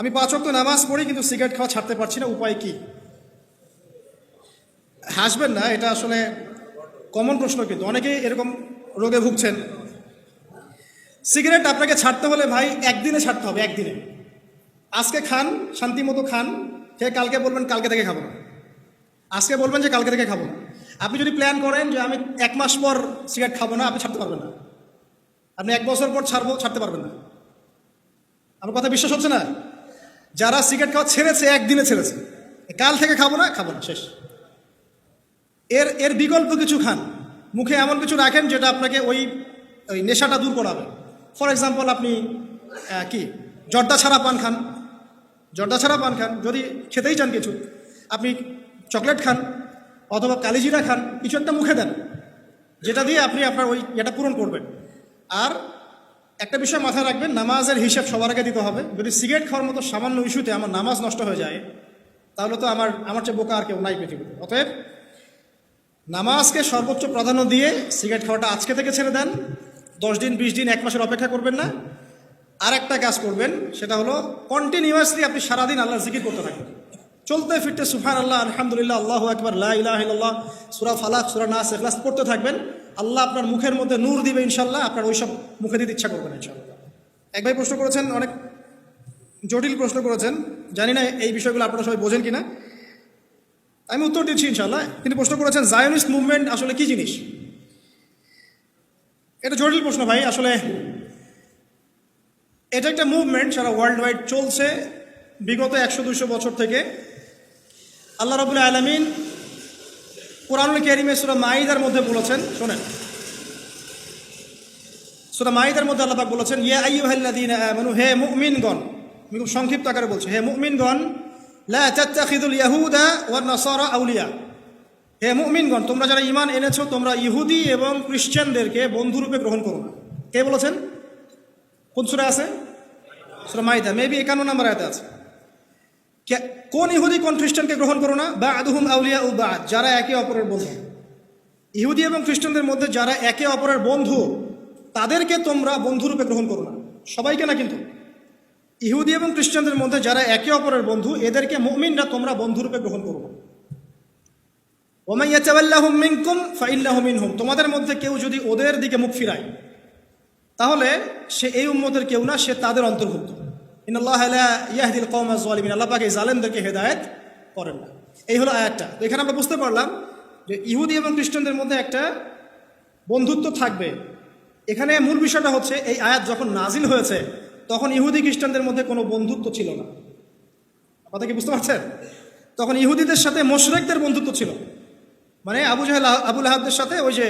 আমি পাঁচ ওয়াক্ত নামাজ পড়ি, কিন্তু সিগারেট খাওয়া ছাড়তে পারছি না, উপায় কি? হাসবেন না, এটা আসলে কমন প্রশ্ন কিন্তু। অনেকেই এরকম রোগে ভুগছেন। সিগারেট আপনাকে ছাড়তে হলে ভাই একদিনে ছাড়তে হবে, একদিনে। আজকে খান, শান্তি মতো খান খেয়ে কালকে বলবেন কালকে থেকে খাব। আজকে বলবেন যে কালকে থেকে খাব। আপনি যদি প্ল্যান করেন যে আমি এক মাস পর সিগারেট খাব না, আপনি ছাড়তে পারবেন না। আপনি এক বছর পর ছাড়বো, ছাড়তে পারবেন না। আমার কথা বিশ্বাস হচ্ছে না? যারা সিগারেট খাওয়া ছেড়েছে, একদিনে ছেড়েছে। কাল থেকে খাব না খাব না, শেষ। এর এর বিকল্প কিছু খান। মুখে এমন কিছু রাখেন যেটা আপনাকে ওই ওই নেশাটা দূর করাবে। ফর এক্সাম্পল আপনি কি? জর্দা ছাড়া পান খান। জর্দা ছাড়া পান খান, যদি খেতেই চান কিছু। আপনি চকলেট খান, অথবা কালিজিরা খান, কিছু একটা মুখে দেন। যেটা দিয়ে আপনি আপনার ওই এটা পূরণ করবেন। আর একটা বিষয় মাথায় রাখবেন, নামাজের হিসাব সবার আগে দিতে হবে। যদি সিগারেট খাওয়ার মতো সামান্য ইস্যুতে আমার নামাজ নষ্ট হয়ে যায়, তাহলে তো আমার আমার চেয়ে বোকা আর কেউ নাই পৃথিবীতে। অতএব নামাজকে সর্বোচ্চ প্রাধান্য দিয়ে সিগারেট খাওয়াটা আজকে থেকে ছেড়ে দেন। দশ দিন, বিশ দিন, এক মাসের অপেক্ষা করবেন না। আর একটা কাজ করবেন, সেটা হলো কন্টিনিউয়াসলি আপনি সারাদিন আল্লাহর জিকির করতে থাকবেন চলতে ফিরতে সুফান আল্লাহ আলহামদুলিল্লাহ আল্লাহ একবার লাহ সুরা ফালাক, সুরা নাস, এখলাস পড়তে থাকবেন। আল্লাহ আপনার মুখের মধ্যে নূর দিবে ইনশাল্লাহ আপনার ওইসব মুখে দিতে ইচ্ছা করবেন ইনশাল্লাহ এক ভাই প্রশ্ন করেছেন, অনেক জটিল প্রশ্ন করেছেন, জানি না এই বিষয়গুলো আপনারা সবাই বোঝেন কিনা। আমি উত্তর দিচ্ছি ইনশাল্লাহ তিনি প্রশ্ন করেছেন জায়নিস্ট মুভমেন্ট আসলে কি জিনিস? এটা জটিল প্রশ্ন ভাই, আসলে এটা একটা মুভমেন্ট সারা ওয়ার্ল্ড ওয়াইড চলছে, বিগত একশো দুশো বছর থেকে। আল্লাহ রবুল্লা আলমিন কোরআনুল কেরিমে সুরা মাইদার মধ্যে বলেছেন, শোনেন। সুরা মাইদার মধ্যে আল্লাহ পাক বলেছেন, ইয়া আইয়ুহাল্লাযীনা আমানু, হে মুমিনগণ, আমি খুব সংক্ষিপ্ত আকারে বলছি, হে মুমিনগণ, লা তাত্তাখিদুল ইয়াহুদা ওয়ান নাসারা আউলিয়া। হে মুমিনগণ, তোমরা যারা ঈমান এনেছো, তোমরা ইহুদি এবং খ্রিস্টানদেরকে বন্ধুরূপে গ্রহণ করো কে বলেছেন? কোন সূরা আছে? সূরা মাইদা মেবি 51 নম্বর আয়াতে আছে। কোন ইহুদি, কোন খ্রিস্টানকে গ্রহণ করো না? বা আদুহুম আউলিয়া উ বাদ, যারা একে অপরের বন্ধু। ইহুদি এবং খ্রিস্টানদের মধ্যে যারা একে অপরের বন্ধু, তাদেরকে তোমরা বন্ধুরূপে গ্রহণ করো না। সবাইকে না কিন্তু? ইহুদি এবং খ্রিস্টানদের মধ্যে যারা একে অপরের বন্ধু, এদেরকে মুমিনরা তোমরা বন্ধুরূপে গ্রহণ করো না। ওমাইয়াচাবাল্লাহুম মিনকুম ফাইল্লাহু মিনহুম। তোমাদের মধ্যে কেউ যদি ওদের দিকে মুখ ফিরায়, তাহলে সে এই উম্মতের কেউ না, সে তাদের অন্তর্ভুক্ত। ইনাল্লাহ ইয়াহদিল কওমা যালিমিন আল্লাহ পাক জালেমদেরকে হেদায়েত করেন না। এই হলো আয়াতটা। তো এখানে আমরা বুঝতে পারলাম যে ইহুদি এবং খ্রিস্টানদের মধ্যে একটা বন্ধুত্ব থাকবে। এখানে মূল বিষয়টা হচ্ছে, এই আয়াত যখন নাজিল হয়েছে, তখন ইহুদি খ্রিস্টানদের মধ্যে কোনো বন্ধুত্ব ছিল না। কথা কি বুঝতে পারছেন? তখন ইহুদিদের সাথে মোশরেকদের বন্ধুত্ব ছিল। মানে আবু জাহেল আবুল আহাবদের সাথে ওই যে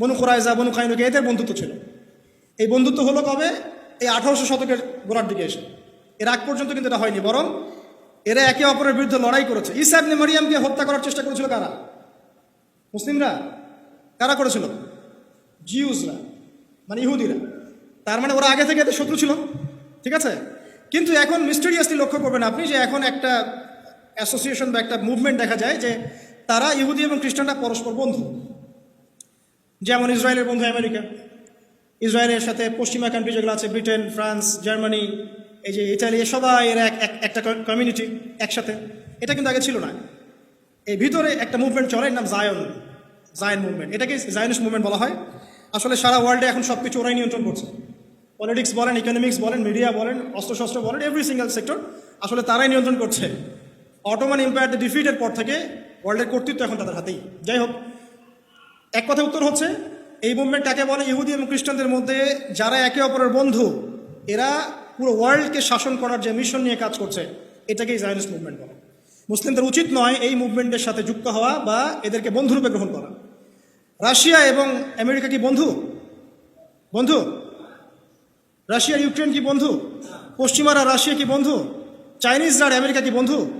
বনু কোরাইজা বনু কাইনুকে এদের বন্ধুত্ব ছিল। এই বন্ধুত্ব হলো কবে? এই আঠারোশো শতকের গোড়ার দিকে এসে। এর আগ পর্যন্ত কিন্তু এটা হয়নি, বরং এরা একে অপরের বিরুদ্ধে লড়াই করেছে। ইসা ইবনে মারিয়ামকে হত্যা করার চেষ্টা করেছিল কারা? মুসলিমরা? কারা করেছিল? জিউসরা মানে ইহুদিরা। তার মানে ওরা আগে থেকে এদের শত্রু ছিল, ঠিক আছে? কিন্তু এখন মিস্টেরিয়াসলি লক্ষ্য করবেন আপনি যে এখন একটা অ্যাসোসিয়েশন বা একটা মুভমেন্ট দেখা যায় যে তারা ইহুদি এবং খ্রিস্টানরা পরস্পর বন্ধু। যেমন ইসরায়েলের বন্ধু আমেরিকা। ইসরায়েলের সাথে পশ্চিমা কান্ট্রি যেগুলো আছে, ব্রিটেন, ফ্রান্স, জার্মানি এই যে ইতালি সবাই এরা এক- এক- একটা কমিউনিটি একসাথে, এটা কিন্তু আগে ছিল না। এই ভিতরে একটা মুভমেন্ট চলে, এর নাম জায়ন জায়ন মুভমেন্ট এটাকে জায়নিস্ট মুভমেন্ট বলা হয়। আসলে সারা ওয়ার্ল্ডে এখন সব কিছু ওরাই নিয়ন্ত্রণ করছে। পলিটিক্স বলেন ইকোনমিক্স বলেন মিডিয়া বলেন, অস্ত্রশস্ত্র বলেন এভরি সিঙ্গেল সেক্টর আসলে তারাই নিয়ন্ত্রণ করছে। অটোমান এম্পায়ার ডিফিটের পর থেকে ওয়ার্ল্ডের কর্তৃত্ব এখন তাদের হাতেই। যাই হোক, এক কথা উত্তর হচ্ছে, এই মুভমেন্ট কাকে বলে? ইহুদি এবং খ্রিস্টানদের মধ্যে যারা একে অপরের বন্ধু, এরা পুরো ওয়ার্ল্ডকে শাসন করার যে মিশন নিয়ে কাজ করছে এটাকেই জায়নিস্ট মুভমেন্ট বলে। মুসলিমদের উচিত নয় এই মুভমেন্টের সাথে যুক্ত হওয়া বা এদেরকে বন্ধুরূপে গ্রহণ করা। রাশিয়া এবং আমেরিকা কি বন্ধু? বন্ধু? রাশিয়া ইউক্রেন কি বন্ধু? পশ্চিমারা রাশিয়া কি বন্ধু? চাইনিজরা আর আমেরিকা কি বন্ধু?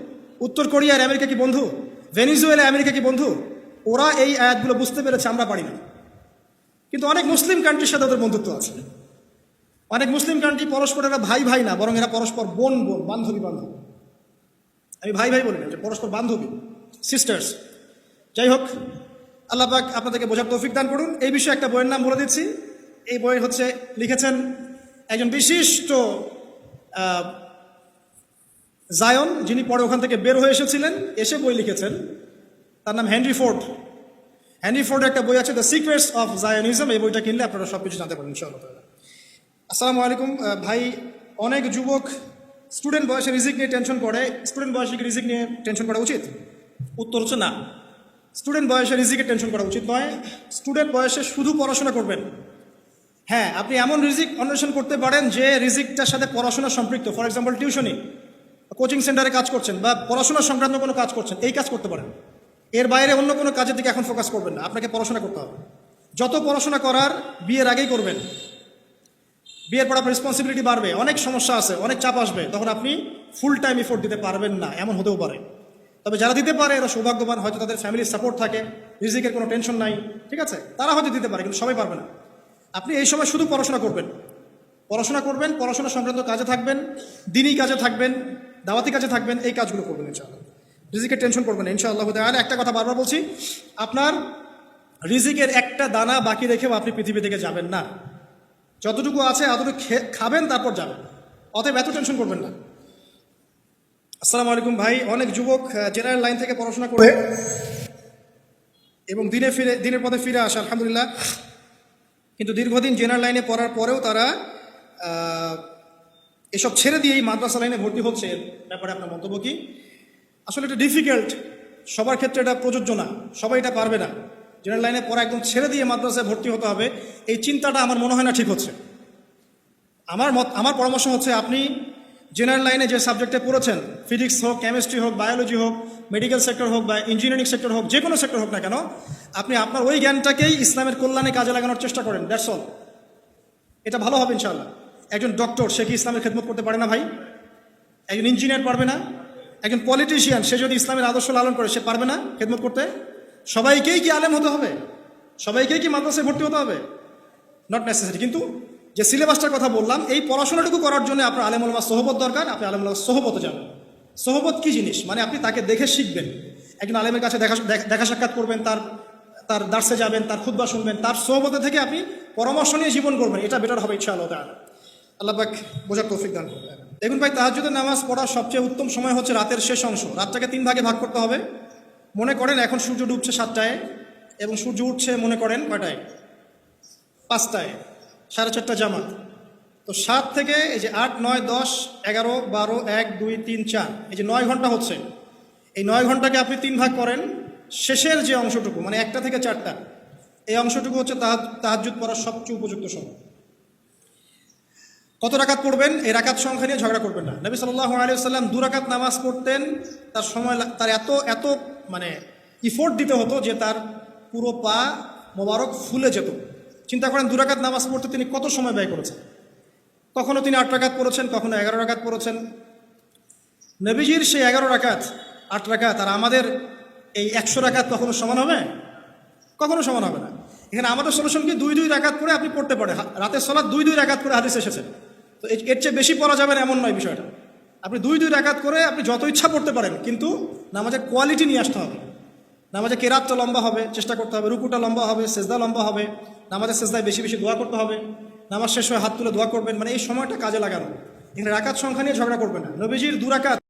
উত্তর কোরিয়া আর আমেরিকা কি বন্ধু? ভেনিজুয়েলা আমেরিকা কি বন্ধু? ওরা এই আয়াতগুলো বুঝতে পেরেছে, আমরা পারি না। কিন্তু অনেক মুসলিম কান্ট্রির সাথে ওদের বন্ধুত্ব আছে। অনেক মুসলিম কান্ট্রি পরস্পর এরা ভাই ভাই না, বরং এরা পরস্পর বোন বোন, বান্ধবী বান্ধবী। আমি ভাই ভাই বলি না পরস্পর বান্ধবী সিস্টার্স যাই হোক, আল্লাহ পাক আপনাদেরকে বোঝার তৌফিক দান করুন। এই বিষয়ে একটা বইয়ের নাম বলে দিচ্ছি। এই বই হচ্ছে লিখেছেন একজন বিশিষ্ট জায়ন, যিনি পরে ওখান থেকে বের হয়ে এসেছিলেন, এসে বই লিখেছেন। তার নাম হেনরি ফোর্ড। হেনরি ফোর্ডের একটা বই আছে দ্য সিক্রেটস অফ জায়নিজম এই বইটা কিনলে আপনারা সব কিছু জানতে পারেন ইনশাআল্লাহ। আসসালামু আলাইকুম। ভাই অনেক যুবক স্টুডেন্ট বয়সে রিজিক নিয়ে টেনশন করে। স্টুডেন্ট বয়সে কি রিজিক নিয়ে টেনশন করা উচিত? উত্তর হচ্ছে না। স্টুডেন্ট বয়সে রিজিকের টেনশন করা উচিত নয়। স্টুডেন্ট বয়সে শুধু পড়াশোনা করবেন। হ্যাঁ আপনি এমন রিজিক অন্বেষণ করতে পারেন যে রিজিকটার সাথে পড়াশোনা সম্পৃক্ত। ফর এক্সাম্পল টিউশনি কোচিং সেন্টারে কাজ করছেন বা পড়াশোনা সংক্রান্ত কোনো কাজ করছেন এই কাজ করতে পারেন। এর বাইরে অন্য কোনো কাজের দিকে এখন ফোকাস করবেন না। আপনাকে পড়াশোনা করতে হবে। যত পড়াশোনা করার বিয়ের আগেই করবেন। বিয়ের পর আপনার রেসপন্সিবিলিটি বাড়বে অনেক সমস্যা আছে অনেক চাপ আসবে তখন আপনি ফুল টাইম এফোর্ট দিতে পারবেন না এমন হতেও পারে। তবে যারা দিতে পারে এরা সৌভাগ্যবান হয়তো তাদের ফ্যামিলির সাপোর্ট থাকে রিজিকের কোনো টেনশন নাই ঠিক আছে? তারা হয়তো দিতে পারে কিন্তু সবাই পারবে না। আপনি এই সময় শুধু পড়াশোনা করবেন। পড়াশোনা করবেন পড়াশোনা সংক্রান্ত কাজে থাকবেন দিনই কাজে থাকবেন দাওয়াতি কাজে থাকবেন এই কাজগুলো করবেন ইনশাআল্লাহ। রিজিকের টেনশন করবেন না, ইনশাআল্লাহ তাহলে একটা কথা বারবার বলছি আপনার রিজিকের একটা দানা বাকি রেখেও আপনি পৃথিবী থেকে যাবেন না। যতটুকু আছে, এতটুকু খাবেন, তারপর যাবেন। অতএব এত টেনশন করবেন না। আসসালামু আলাইকুম ভাই। অনেক যুবক জেনারেল লাইন থেকে পড়াশোনা করে এবং দিনে ফিরে, দিনের পথে ফিরে আসে, আলহামদুলিল্লাহ। কিন্তু দীর্ঘদিন জেনারেল লাইনে পড়ার পরেও তারা এসব ছেড়ে দিয়েই মাদ্রাসা লাইনে ভর্তি হচ্ছে। ব্যাপারে আপনার মন্তব্য কি? আসলে এটা ডিফিকাল্ট সবার ক্ষেত্রে এটা প্রযোজ্য না। সবাই এটা পারবে না। জেনারেল লাইনে পড়া একদম ছেড়ে দিয়ে মাদ্রাসায় ভর্তি হতে হবে, এই চিন্তাটা আমার মনে হয় না ঠিক হচ্ছে। আমার মত, আমার পরামর্শ হচ্ছে আপনি জেনারেল লাইনে যে সাবজেক্টে পড়েছেন ফিজিক্স হোক কেমিস্ট্রি হোক বায়োলজি হোক মেডিকেল সেক্টর হোক বা ইঞ্জিনিয়ারিং সেক্টর হোক যে কোনো সেক্টর হোক না কেন, আপনি আপনার ওই জ্ঞানটাকেই ইসলামের কল্যাণে কাজে লাগানোর চেষ্টা করেন দ্যাটস অল এটা ভালো হবে ইনশাআল্লাহ। একজন ডক্টর সে কি ইসলামের খেদমত করতে পারে না ভাই? একজন ইঞ্জিনিয়ার পারবে না? একজন পলিটিশিয়ান সে যদি ইসলামের আদর্শ লালন করে, সে পারবে না খেদমত করতে? সবাইকেই কি আলেম হতে হবে? সবাইকেই কি মাদ্রাসায় ভর্তি হতে হবে? নট নেসেসারি কিন্তু যে সিলেবাসটার কথা বললাম, এই পড়াশোনাটুকু করার জন্য আপনার আলেমুলমা সোহবত দরকার, আপনি আলেমুল্লাহ সোহবতে যাবেন সোহবত কি জিনিস? মানে আপনি তাকে দেখে শিখবেন। একজন আলেমের কাছে দেখা, দেখা- সাক্ষাৎ করবেন, তার তার দার্সে যাবেন, তার খুদ্া শুনবেন, তার সোহবতে থেকে আপনি পরামর্শ নিয়ে জীবন করবেন এটা বেটার হবে ইচ্ছা আল্লাহ পাক বোঝার তৌফিক দান করবেন দেখুন ভাই তাহাজুদের নামাজ পড়ার সবচেয়ে উত্তম সময় হচ্ছে রাতের শেষ অংশ। রাতটাকে তিন ভাগে ভাগ করতে হবে। মনে করেন এখন সূর্য ডুবছে সাতটায় এবং সূর্য উঠছে, মনে করেন কয়টায় পাঁচটায়, সাড়ে চারটা জামাত। তো সাত থেকে এই যে আট, নয়, দশ, এগারো, বারো, এক, দুই, তিন, চার, এই যে নয় ঘণ্টা হচ্ছে, এই নয় ঘন্টাকে আপনি তিন ভাগ করেন, শেষের যে অংশটুকু মানে একটা থেকে চারটা, এই অংশটুকু হচ্ছে তাহাজ তাহাজুদ পড়ার সবচেয়ে উপযুক্ত সময়। কত রাকাত পড়বেন? এই রাকাত সংখ্যা নিয়ে ঝগড়া করবেন না। নবী সাল্লাহ আলিয়াল্লাম দু রাকাত নামাজ পড়তেন, তার সময় তার এত এত মানে ইফোর্ট দিতে হতো যে তার পুরো পা মোবারক ফুলে যেত। চিন্তা করেন, দু রাকাত নামাজ পড়তে তিনি কত সময় ব্যয় করেছেন? কখনো তিনি আট রাকাত পড়েছেন, কখনো এগারো রাকাত পড়েছেন। নবীজির সেই এগারো রাকাত, আট রাকাত, আর আমাদের এই একশো রাকাত কখনো সমান হবে? কখনো সমান হবে না। এখানে আমাদের সলিউশন কি? দুই দুই রাকাত করে আপনি পড়তে পারে হা- রাতের সলাৎ দুই দুই রাকাত করে হাদিস এসেছে। তো এর- চেয়ে বেশি পড়া যাবে এমন নয় বিষয়টা। আপনি দুই দুই রাকাত করে আপনি যত ইচ্ছা পড়তে পারেন, কিন্তু নামাজের কোয়ালিটি নিয়ে আসতে হবে। নামাজে কেরাতটা লম্বা হবে, চেষ্টা করতে হবে। রুকুটা লম্বা হবে, সেজদা লম্বা হবে। নামাজের সেজদায় বেশি বেশি দোয়া করতে হবে। নামাজ শেষ হয়ে হাত তুলে দোয়া করবেন মানে এই সময়টা কাজে লাগানো। এখানে রাকাত সংখ্যা নিয়ে ঝগড়া করবে না। নবীজির দু রাকাত।